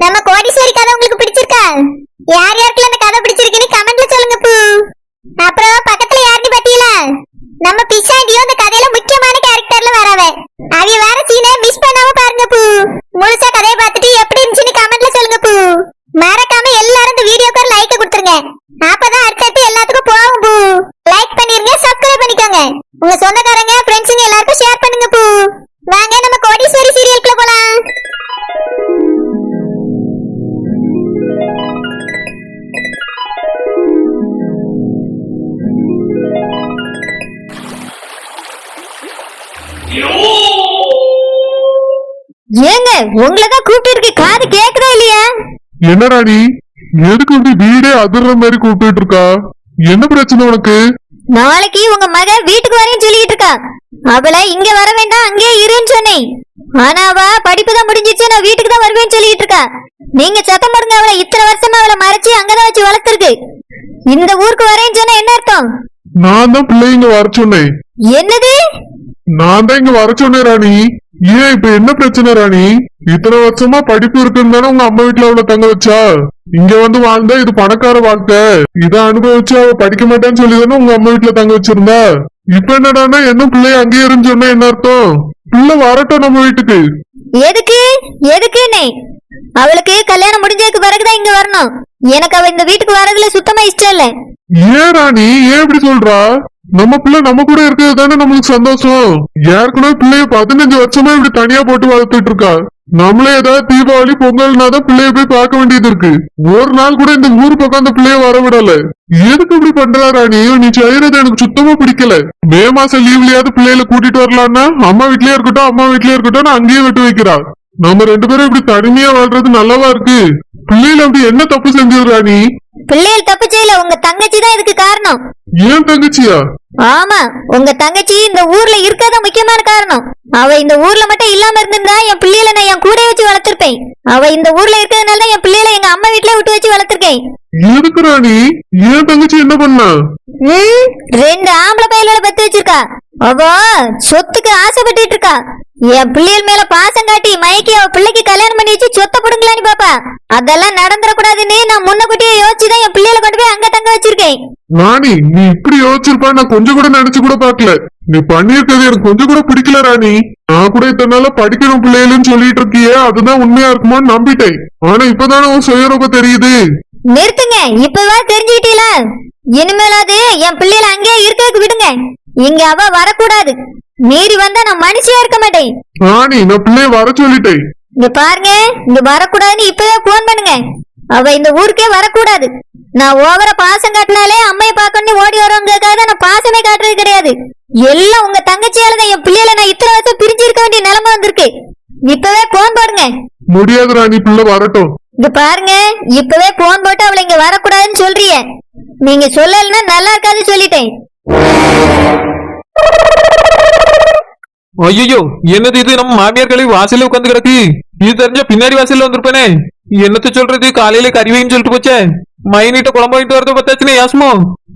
நம்ம கோடீஸ்வரி கதை உங்களுக்கு பிடிச்சிருக்கா? யார் யாருக்கு அந்த கதை பிடிச்சிருக்குன்னு கமெண்ட்ல சொல்லுங்க பூ. அப்புறம் பக்கத்துல யாருன்னு பாத்தீங்களா நம்ம பிஷாண்டியும் அந்த ஏங்க உங்களை தான் கூப்பிட்டு காது கேக்குதா இல்லையா? என்ன ராணி எதுக்கு இப்படி வீடே அதிர்ற மாதிரி கூப்பிட்டு இருக்கா என்ன பிரச்சனை உனக்கு? நாளைக்கு உங்க மக வீட்டுக்கு வரேன்னு சொல்லிட்டு இருக்கா. அவளை இங்க வர வேண்டாம் அங்கேயே இருன்னு சொன்னேன். ஆனா அவ படிப்பு தான் முடிஞ்சிச்சு நான் வீட்டுக்கு தான் வருவேன்னு சொல்லிட்டு இருக்கா. நீங்க சத்தம் போடுங்க அவளை இத்தனை வருஷமா அவளை மறைச்சு அங்கதான் வச்சு வளர்த்துருக்கு. இந்த ஊருக்கு வரேன்னு சொன்னா என்ன அர்த்தம்? நான் தான் பிள்ளை இங்க வர சொன்னேன். என்னது? நான் தான் இங்க வர சொன்னேன் ராணி. ஏன் இப்ப என்ன பிரச்சனை ராணி? இத்தனை வருஷமா படிப்பு இருக்குன்னு தானே உங்க அம்மா வீட்டுல அவளை தங்க வச்சா? இங்க வந்து வாழ்ந்தா இது பணக்கார வாழ்க்கை. இத அனுபவிச்சு அவ படிக்க மாட்டேன்னு சொல்லி தானே உங்க அம்மா வீட்டுல தங்க வச்சிருந்தா? இப்ப என்னடான்னா என்ன பிள்ளைய அங்கேயே இருந்து சொன்னா என்ன அர்த்தம்? பிள்ளை வரட்டும் நம்ம வீட்டுக்கு. எதுக்கு? எதுக்குன்னு அவளுக்கு கல்யாணம் முடிஞ்சதுக்கு பிறகுதான் இங்க வரணும். எனக்கு அவ இந்த வீட்டுக்கு வரதுல சுத்தமா இஷ்டம் இல்ல. ஏன் ராணி? ஏன் இப்படி சொல்றா? நம்ம பிள்ளை நம்ம கூட இருக்கிறது தானே நம்மளுக்கு சந்தோஷம்? ஏற்கனவே பிள்ளைய பதினஞ்சு வருஷமா இப்படி தனியா போட்டு வளர்த்துட்டு இருக்கா? நம்மளே ஏதாவது தீபாவளி பொங்கல்னா தான் பிள்ளைய போய் பார்க்க வேண்டியது இருக்கு. ஒரு நாள் கூட இந்த ஊர் பக்கம் அந்த பிள்ளைய வர விடல. எதுக்கு இப்படி பண்றா ராணி நீ செய்யறது எனக்கு சுத்தமா பிடிக்கல. மே மாசம் லீவ்லயாவது பிள்ளைகளை கூட்டிட்டு வரலான்னா அம்மா வீட்லயே இருக்கட்டும் அம்மா வீட்லயே இருக்கட்டும் அங்கேயே விட்டு வைக்கிறா. நம்ம ரெண்டு பேரும் இப்படி தனிமையா வாழ்றது நல்லவா இருக்கு? பிள்ளைகள் அப்படி என்ன தப்பு செஞ்சது ராணி பிள்ளைகள் தப்பு செய்யல உங்க தங்கச்சி தான் இதுக்கு காரணம். ஏன் தங்கச்சியா? ஆமா உங்க தங்கச்சி இந்த ஊர்ல இருக்கறத முக்கியமான காரணம். அவ இந்த ஊர்ல மட்டும் இல்லாம இருந்திருந்தா என் பிள்ளைகளை நான் என் கூட வச்சு வளர்த்திருப்பேன். அவ இந்த ஊர்ல இருக்கிறதுனால தான் என் பிள்ளைகளை எங்க அம்மா வீட்ல விட்டு வச்சு வளர்த்திருக்கேன். எதுக்கு ராணி ஏன் தங்கச்சி என்ன பண்ணா? ரெண்டு ஆம்பளை பையல்களை பத்து வச்சிருக்கா. அவ சொத்துக்கு ஆசைப்பட்டுட்டு இருக்கா. என் பிள்ளைகள் மேல பாசம் காட்டி மயக்கி அவ பிள்ளைக்கு கல்யாணம் பண்ணி வச்சு சொத்தை புடுங்கலான்னு பாப்பா. அதெல்லாம் நடந்துடக்கூடாதுன்னு நான் முன்னக்கூட்டியே யோசிச்சுதான் என் பிள்ளைகளை கொண்டு போய் அங்க தங்க வச்சிருக்கேன். ராணி நீ இப்படி யோசிச்சிருப்பா நான் கொஞ்சம் கூட நினைச்சு கூட பாக்கல நீ பண்ணிருக்கிறது எனக்கு கொஞ்சம் கூட பிடிக்கல ராணி. நான் கூட இத்தனை நாளா படிக்கணும் பிள்ளைகளுன்னு சொல்லிட்டு இருக்கியே அதுதான் உண்மையா இருக்குமோன்னு நம்பிட்டேன். ஆனா இப்பதானே உன் சுயரூபம் தெரியுது. நிறுத்துங்க இப்பவா தெரிஞ்சுக்கிட்டீல இனிமேலாவது என் பிள்ளைகளை அங்கேயே இருக்கிறதுக்கு விடுங்க. இங்க அவ வரக்கூடாது. மீறி வந்தா நான் மனுஷியா இருக்க மாட்டேன். ராணி நான் பிள்ளைய வர சொல்லிட்டேன். இங்க பாருங்க இங்க வரக்கூடாதுன்னு இப்பவே போன் பண்ணுங்க. அவ இந்த ஊருக்கே வரக்கூடாது. நான் ஓவர பாசம் காட்டினாலே அம்மையை பார்க்கணும்னு ஓடி வரவங்களுக்காக நான் பாசமே காட்டுறது கிடையாது. எல்லாம் உங்க தங்கச்சியால தான் என் பிள்ளைகளை நான் இத்தனை வருஷம் பிரிஞ்சு இருக்க வேண்டிய நிலைமை வந்திருக்கு. இப்பவே போன் போடுங்க. முடியாது ராணி பிள்ளை வரட்டும். இங்க பாருங்க இப்பவே போன் போட்டு அவளை இங்க வரக்கூடாதுன்னு சொல்றிய. நீங்க சொல்லலைன்னா நல்லா இருக்காது சொல்லிட்டேன். ஐயோ என்னது இது? நம்ம மாமியார் வாசல்ல உட்காந்து கிடக்கு. இது தெரிஞ்சா பின்னாடி வாசல்ல வந்திருப்பேனே. என்னத்த சொல்றது? காலையில கறிவைன்னு சொல்லிட்டு போச்சே. மைனிட்ட குழம்பு வாங்கிட்டு வரது பார்த்தாச்சுனே யாசமோ?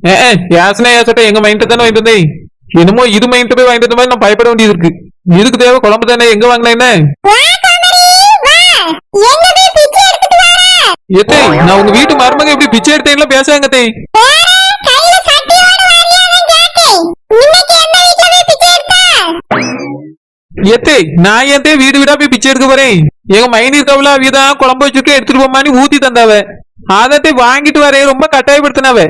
ஏ யாசனே யாசட்ட எங்க மைண்ட தானே வாங்கிட்டு வந்தேன். என்னமோ இது மைண்ட போய் வாங்கிட்டு வந்த மாதிரி நான் பயப்பட வேண்டியது இருக்கு. இதுக்கு தேவை? குழம்பு தானே எங்க வாங்கினேன் என்ன? எத்தே நான் உங்க வீட்டு மருமக இப்படி பிச்சை எடுத்தேன்ல பேசாங்க தே எத்தே நான் ஏன் வீடு வீடா போய் பிச்சை எடுக்க போறேன். எங்க மைனீர் இருக்கவள அவியதான் குழம்பு வச்சிருக்க எடுத்துட்டு போமான்னு ஊத்தி தந்தாவ. அதத்தை வாங்கிட்டு வரேன் ரொம்ப கட்டாயப்படுத்தினாவ.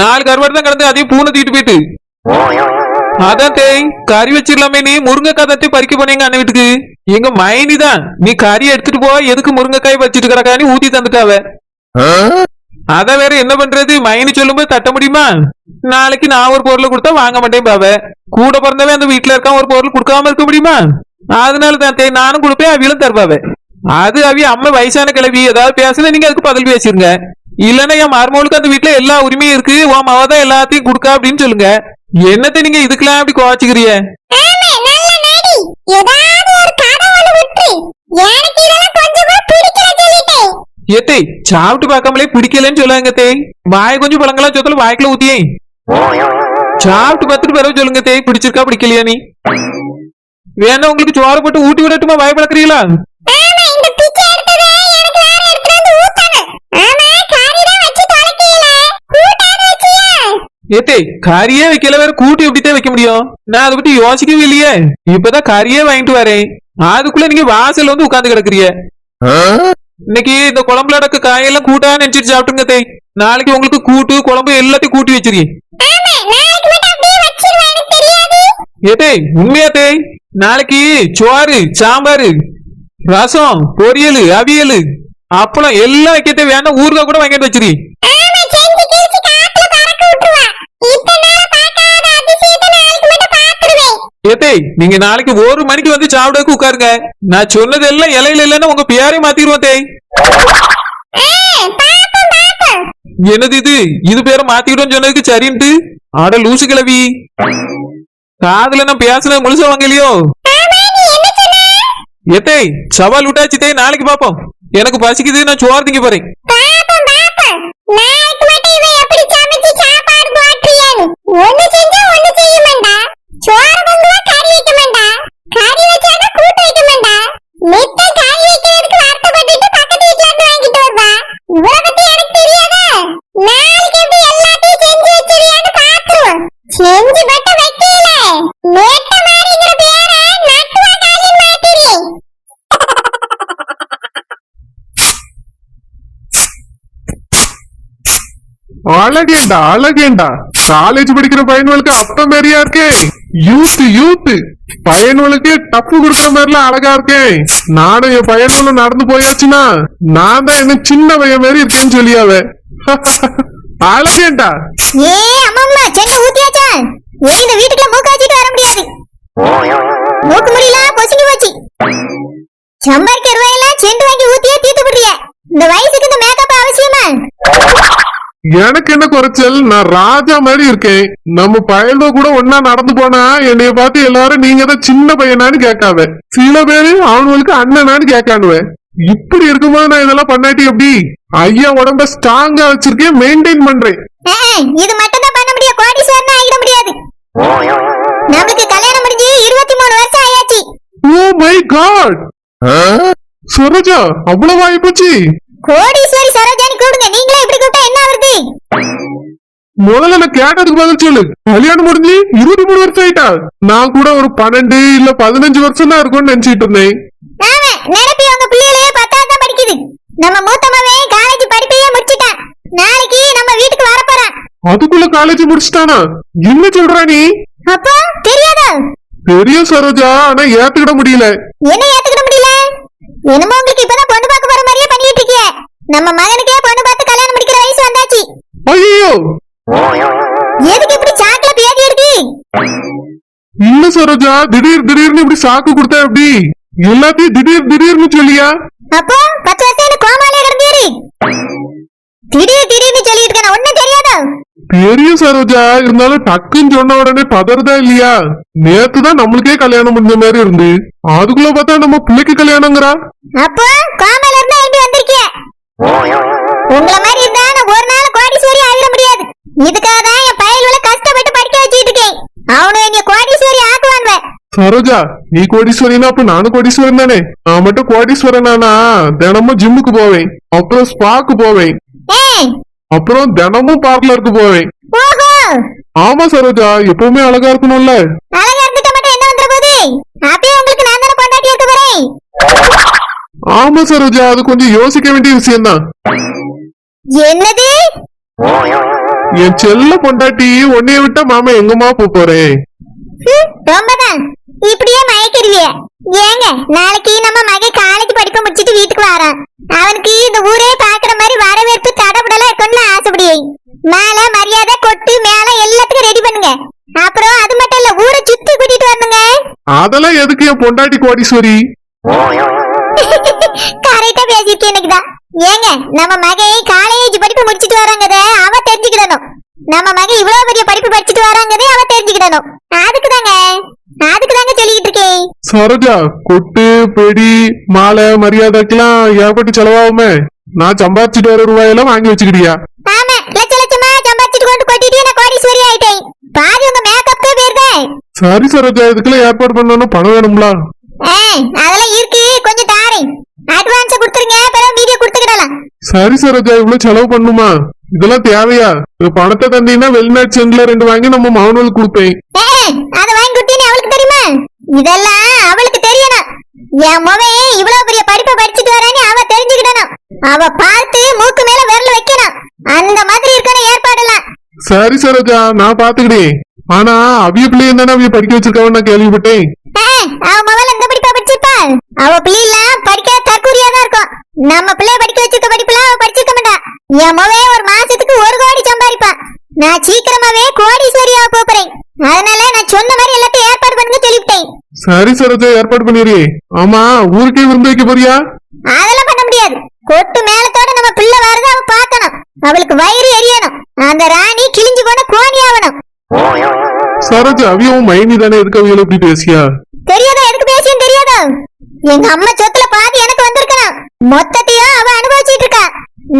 நாலு கருவாடு தான் கிடந்து அதையும் பூனை தீட்டு போயிட்டு. அதான் தேய் கறி வச்சிடலாமே நீ முருங்கைக்காய் தட்டி பறிக்க போனீங்க அண்ணன் வீட்டுக்கு. எங்க மைனி தான் நீ கறி எடுத்துட்டு போ எதுக்கு முருங்கைக்காய் வச்சிட்டு கிடக்கான்னு ஊத்தி தந்துட்டாவ அத வேற என்ன பண்றது? மைனி சொல்லும்போது தட்ட முடியுமா? நாளைக்கு நான் ஒரு பொருளை கொடுத்தா வாங்க மாட்டேன் பாவ. கூட பிறந்தவன் அந்த வீட்டுல இருக்கான் ஒரு பொருள் கொடுக்காம இருக்க முடியுமா? அதனால தான் தேய் நானும் கொடுப்பேன் அவியிலும் தருவாவே. அது அவி அம்மா வயசான கிளவி ஏதாவது பேசுனா நீங்க அதுக்கு பதில் பேசிருங்க. இல்லன்னா என் மருமகளுக்கு அந்த வீட்டுல எல்லா உரிமையும் இருக்கு. உன் மவ தான் எல்லாத்தையும் கொடுக்கா அப்படின்னு சொல்லுங்க. என்னத்த நீங்க இதுக்கெல்லாம் அப்படி சொல்லிட்டேன் ஏத்தே சாப்பிட்டு பார்க்காமலே பிடிக்கலன்னு சொல்லாங்க தே வாய் கொஞ்சம் பழங்கலாம் சொத்தல வாய்க்குள்ள ஊத்தியே. சாப்பிட்டு பார்த்துட்டு பிறகு சொல்லுங்க தே பிடிச்சிருக்கா பிடிக்கலையா நீ? வேணா உங்களுக்கு சோறு போட்டு ஊட்டி விடட்டுமா? வாய் பழக்கிறீங்களா? ஏத்தே கறியே வைக்கல வேற கூட்டி எப்படித்தான் வைக்க முடியும்? நான் அதை பத்தி யோசிக்கவே இல்லையே. இப்பதான் கறியே வாங்கிட்டு வரேன். அதுக்குள்ள நீங்க வாசல்ல வந்து உட்கார்ந்து கிடக்குறிய இன்னைக்கு இந்த குழம்புல அடக்க காயெல்லாம் கூட்டா நினைச்சிட்டு சாப்பிட்டுங்க தே நாளைக்கு உங்களுக்கு கூட்டு குழம்பு எல்லாத்தையும் கூட்டி வச்சிருக்கேன். ஏதே உண்மையா தேய் நாளைக்கு சோறு சாம்பார் ரசம் பொரியல் அவியல் அப்பளம் எல்லாம் வைக்கத்தே வேணா ஊறுகாய் கூட வாங்கிட்டு வச்சிரு. பாத்துருவேன் ஏதே நீங்க நாளைக்கு ஒரு மணிக்கு வந்து சாப்பிடக்கு உட்காருங்க. நான் சொன்னதெல்லாம் இலையில இல்லைன்னா உங்க பேரே மாத்திருவோம் தேய். என்னது இது? இது பேரை மாத்திக்கிட்டோம் சொன்னதுக்கு சரின்ட்டு? ஆட லூசு கிளவி காதுல நான் பேசுனது முழுசா என்ன சொன்ன? ஏத்தே சவால் விட்டாச்சு தேய். நாளைக்கு பாப்போம். எனக்கு பசிக்குது நான் சோறு திங்க போறேன். பாப்போம் பாப்போம் அழகேண்டா அழகேண்டா காலேஜ் படிக்கிற பையன்களுக்கு அப்பம் மாதிரியா இருக்கேன் யூத் யூத் பையன்களுக்கு டப்பு கொடுக்குற மாதிரிலாம் அழகா இருக்கேன் நானும் என் பையன்களும் நடந்து போயாச்சுன்னா நான் தான் என்ன சின்ன பையன் மாதிரி இருக்கேன்னு சொல்லியாவ. அழகேண்டா ஏ அம்மா சென்னை ஊத்தியாச்சா? இனி இந்த வீட்டுக்குள்ள மூக்காச்சி எனக்கு என்ன குறைச்சல்? நான் ராஜா மாதிரி இருக்கேன். நம்ம பயல்வ கூட ஒன்னா நடந்து போனா என்னைய பார்த்து எல்லாரும் நீங்க தான் சின்ன பையனான்னு கேட்காவ சில பேரு அவனுங்களுக்கு அண்ணனான்னு கேட்கானுவேன் இப்படி இருக்கும்போது நான் இதெல்லாம் பண்ணாட்டி எப்படி? ஐயா உடம்ப ஸ்ட்ராங்கா வச்சிருக்கேன் மெயின்டைன் பண்றேன். ஆஹ், இது மட்டும் தான் பண்ண முடியும். கோடீஸ்வரன் ஆகிட முடியாது. நம்மளுக்கு கல்யாணம் முடிஞ்சு இருபத்தி மூணு வருஷம் ஆயாச்சு. ஓ மை காட் சரோஜா அவ்வளவு ஆயிப்போச்சு. கோடீஸ்வரி சரோஜானி கூடுங்க நீங்களே இப்படி கூப்பிட்டா என்ன வருது முதல்ல நான் கேட்டதுக்கு பதில் சொல்லு. கல்யாணம் முடிஞ்சு இருபத்தி மூணு வருஷம் ஆயிட்டா. நான் கூட ஒரு பன்னெண்டு இல்ல பதினஞ்சு வருஷம் தான் இருக்கும்னு நினைச்சிட்டு இருந்தேன். ஆமா நினைப்பி உங்க பிள்ளைகளையே பத்தாவது தான் படிக்குது. நம்ம மூத்தமாவே காலேஜ் படிப்பையே முடிச்சிட்டான் நாளைக்கு நம்ம வீட்டுக்கு வர போறான் அதுக்குள்ள காலேஜ் முடிச்சிட்டானா? என்ன சொல்றா நீ? அப்போ தெரியாதா? பெரிய சரோஜா ஆனா ஏத்துக்கிட முடியல. என்ன ஏத்துக்கிட முடியல? என்னமோ உங்களுக்கு இப்பதான் பொண்ணு பார்க்க போற மாதிரியே பண்ணிட்டு இருக்கிய நம்ம மகனுக்கே பொண்ணு பார்த்து கல்யாணம் முடிக்கிற வயசு வந்தாச்சு. ஐயோ எதுக்கு இப்படி சாக்குல பேதி எடுக்கு இல்ல சரோஜா திடீர் திடீர்னு இப்படி சாக்கு கொடுத்தா எப்படி எல்லாத்தையும் திடீர் திடீர்னு சொல்லியா? அப்போ பத்து வருஷம் கோமாலே கிடந்தீரு? திடீர் திடீர்னு சொல்லிட்டு இருக்கேன் ஒண்ணும் தெரியாதா. பெரிய சரோஜா. இருந்தாலும் டக்குன்னு சொன்ன உடனே பதறதா இல்லையா? நேத்து தான் நம்மளுக்கே கல்யாணம் முடிஞ்ச மாதிரி இருந்து. அதுக்குள்ள பார்த்தா நம்ம பிள்ளைக்கு கல்யாணங்கிறா? அப்போ கோமால இருந்தா எழுந்து வந்திருக்கிய? உங்கள மாதிரி இருந்தா நான் ஒரு நாள் கோடீஸ்வரி ஆகிட முடியாது. இதுக்காக தான் என் பயல்களை கஷ்டப்பட்டு படிக்க வச்சிட்டு இருக்கேன். அவனு என்னைய கோடீஸ்வரி ஆக்குவான்வ. சரோஜா நீ கோடீஸ்வரனா அப்ப நானும் கோடீஸ்வரன் தானே? நான் மட்டும் கோடீஸ்வரனானா? தினமும் ஜிம்முக்கு போவேன். அப்புறம் ஸ்பாக்கு போவேன். அப்புறம் தினமும் பார்லருக்கு போவேன். ஓஹோ ஆமா சரோஜா எப்பவுமே அழகா இருக்கணும்ல? அழகா இருந்துட்ட மட்டும் என்ன வந்துட போகுது? அப்பயே உங்களுக்கு நான் தானே பொண்டாட்டி இருக்க போறேன்? ஆமா சரோஜா அது கொஞ்சம் யோசிக்க வேண்டிய விஷயம்தான். என்னது? என் செல்ல பொண்டாட்டி உன்னைய விட்டா மாமா எங்கம்மா போப் போறேன் இப்படியே மயக்கிடுவிய ஏங்க நாளைக்கு நம்ம மகன் காலேஜ் படிப்பை முடிச்சிட்டு வீட்டுக்கு வரான். அவனுக்கு இந்த ஊரே வரவேற்பு தடபுடலா இருக்கணும்னு ஆசைப்படியே மேல மரியாதை கொட்டு மேல எல்லாத்துக்கும் ரெடி பண்ணுங்க. அப்புறம் அது மட்டும் இல்ல ஊரை சுத்தி கூட்டிட்டு வரணுங்க. அதெல்லாம் எதுக்கு என் பொண்டாட்டி கோடீஸ்வரி? கரெக்டா பேசிருக்கேன் எனக்குதான் ஏங்க நம்ம மகன் காலேஜ் படிப்பு முடிச்சிட்டு வராங்கதே அவ தெரிஞ்சுக்கிடணும். நம்ம மகன் இவ்வளவு பெரிய படிப்பு படிச்சிட்டு வராங்கதே அவ தெரிஞ்சுக்கிடணும். அதுக்கு தாங்க அதுக்கு தாங்க சொல்லிக்கிட்டு இருக்கேன் சரோஜா கொட்டு பெடி மாலை மரியாதைக்கெல்லாம் ஏற்பட்டு செலவாகுமே. நான் சம்பாதிச்சிட்டு வர ரூபாயெல்லாம் வாங்கி வச்சுக்கிட்டியா? ஆமா லட்ச லட்சமா சம்பாதிச்சிட்டு கொண்டு கொட்டிட்டு நான் கோடீஸ்வரி ஆயிட்டேன். பாதி உங்க மேக்கப்க்கே போயிருந்தேன் சரி சரோஜா இதுக்கெல்லாம் ஏற்பாடு பண்ணணும் பணம் வேணும்ல? ஆ, அதெல்லாம் இருக்கு கொஞ்சம் தாரேன். அட்வான்ஸ் கொடுத்துருங்க பிறகு வீடியோ கொடுத்துக்கிடலாம். சரி சரோஜா இவ்வளவு செலவு பண்ணுமா? இதெல்லாம் தேவையா? பணத்தை தந்தீங்கன்னா வெளிநாட்டு சென்ட்ல ரெண்டு வாங்கி நம்ம மௌனல் கொடுப்பேன். அதை வாங்கி கொடுத்தீன்னு அவளுக்கு தெரியுமா? இதெல்லாம் அவளுக்கு தெரியணும். என் முகம் இவ்வளவு பெரிய படிப்பை படிச்சுட்டு வரான்னு அவ தெரிஞ்சுக்கிடணும் அவ பார்த்து மூக்கு மேல விரல் வைக்கணும் அந்த மாதிரி இருக்கணும் ஏற்பாடெல்லாம் சரி சரோஜா நான் பாத்துக்கிட்டேன் ஆனா அவிய பிள்ளைய தானே அவிய படிக்க வச்சிருக்கவன் நான் கேள்விப்பட்டேன். அவ முதல்ல இந்த படிப்பா படிச்சிருப்பா. அவ பிள்ளைலாம் படிக்காத தற்கூரியா தான் இருக்கும். நம்ம பிள்ளைய படிக்க வச்சிருக்க படிப்புலாம் அவ படிச்சிருக்க மாட்டா. என் முவே ஒரு மாசத்துக்கு ஒரு கோடி சம்பாதிப்பா. நான் சீக்கிரமாவே கோடீஸ்வரியா போறேன். அதனால நான் சொன்ன மாதிரி எல்லாத்தையும் ஏற்பாடு பண்ணுங்க சொல்லிவிட்டேன். சரி சரோஜா ஏற்பாடு பண்ணிடுறியே ஆமா ஊருக்கே விருந்து வைக்க போறியா? முடியாது கொட்டு மேலத்தோட நம்ம பிள்ளை வரத அவ பார்க்கணும். அவளுக்கு வயிறு எரியணும். அந்த ராணி கிழிஞ்சு போன கோணி ஆகணும் சரோஜா அவியவும் மைனி தானே? எதுக்கு அவியல இப்படி பேசியா? தெரியாதா? எதுக்கு பேசியும் தெரியாதா? எங்க அம்மா சொத்துல பாதி எனக்கு வந்திருக்கணும். மொத்தத்தையும் அவ அனுபவிச்சிட்டு இருக்கா.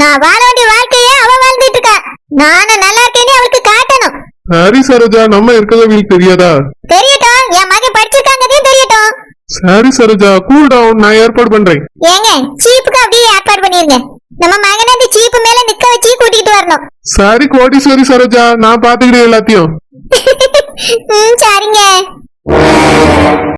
நான் வாழ வேண்டிய வாழ்க்கையே அவ வாழ்ந்துட்டு இருக்கா. நானும் நல்லா இருக்கேன்னு அவளுக்கு காட்டணும். சரி சரோஜா நம்ம இருக்கிறத அவங்களுக்கு தெரியாதா? தெரியட்டும். என் மகன் படிச்சிருக்காங்கதையும் தெரியட்டும். சரி சரோஜா கூல் டவுன் நான் ஏற்பாடு பண்றேன். ஏங்க சீப்புக்கு அப்படியே ஏற்பாடு பண்ணிருங்க நம்ம மகனை அந்த சீப்பு மேல நிக்க வச்சு கூட்டிட்டு வரணும். சரி கோடீஸ்வரி சரோஜா நான் பாத்துக்கிறேன் எல்லாத்தையும். ம், சரிங்க.